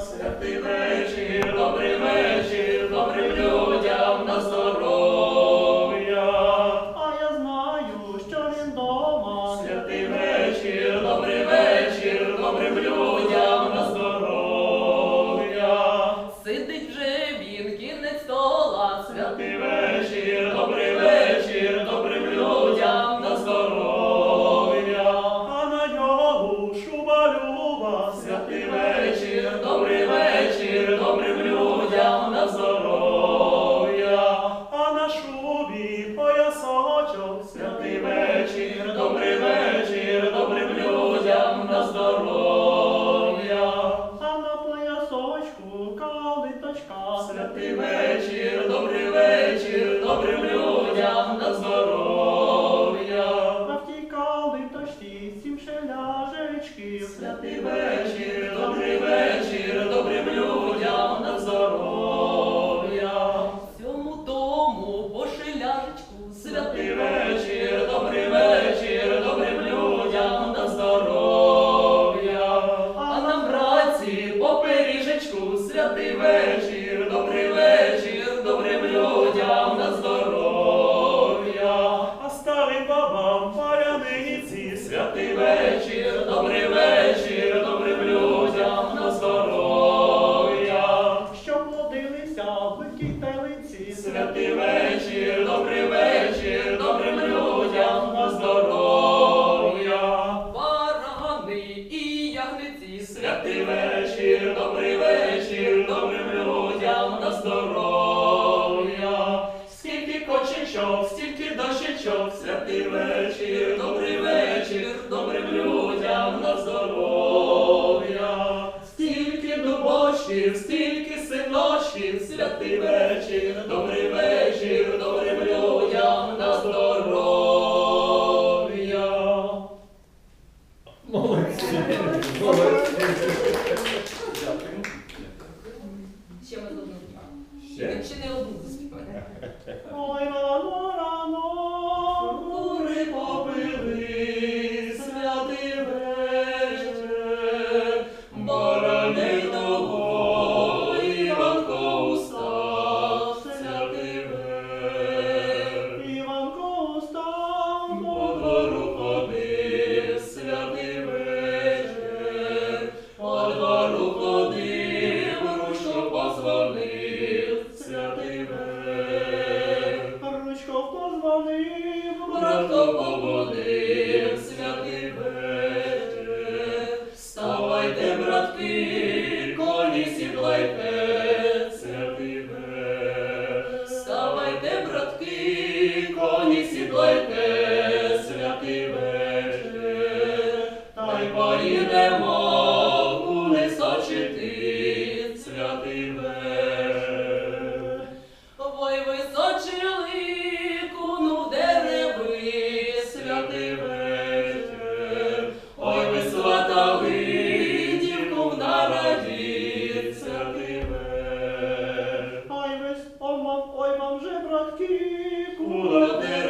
Святий вечір, добрий вечір, добрим людям на здоров'я. А я знаю, що він дома. Святий вечір. Святий вечір, добрий вечір, добрим людям на здоров'я. Навтікали дощі, сім ще ляжечків. Святий вечір. Святий вечір, добрий вечір, добрим людям на здоров'я, стільки дубочів, стільки синочів, святий вечір, добрий вечір, добрим людям на здоров'я. Молодці. Молодці. Ще ми одну. Ще не одну заспіваємо. peace you blade Ой, мам же, братки, куда ты?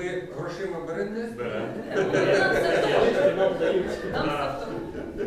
ви грошима берете? Беремо. Там з.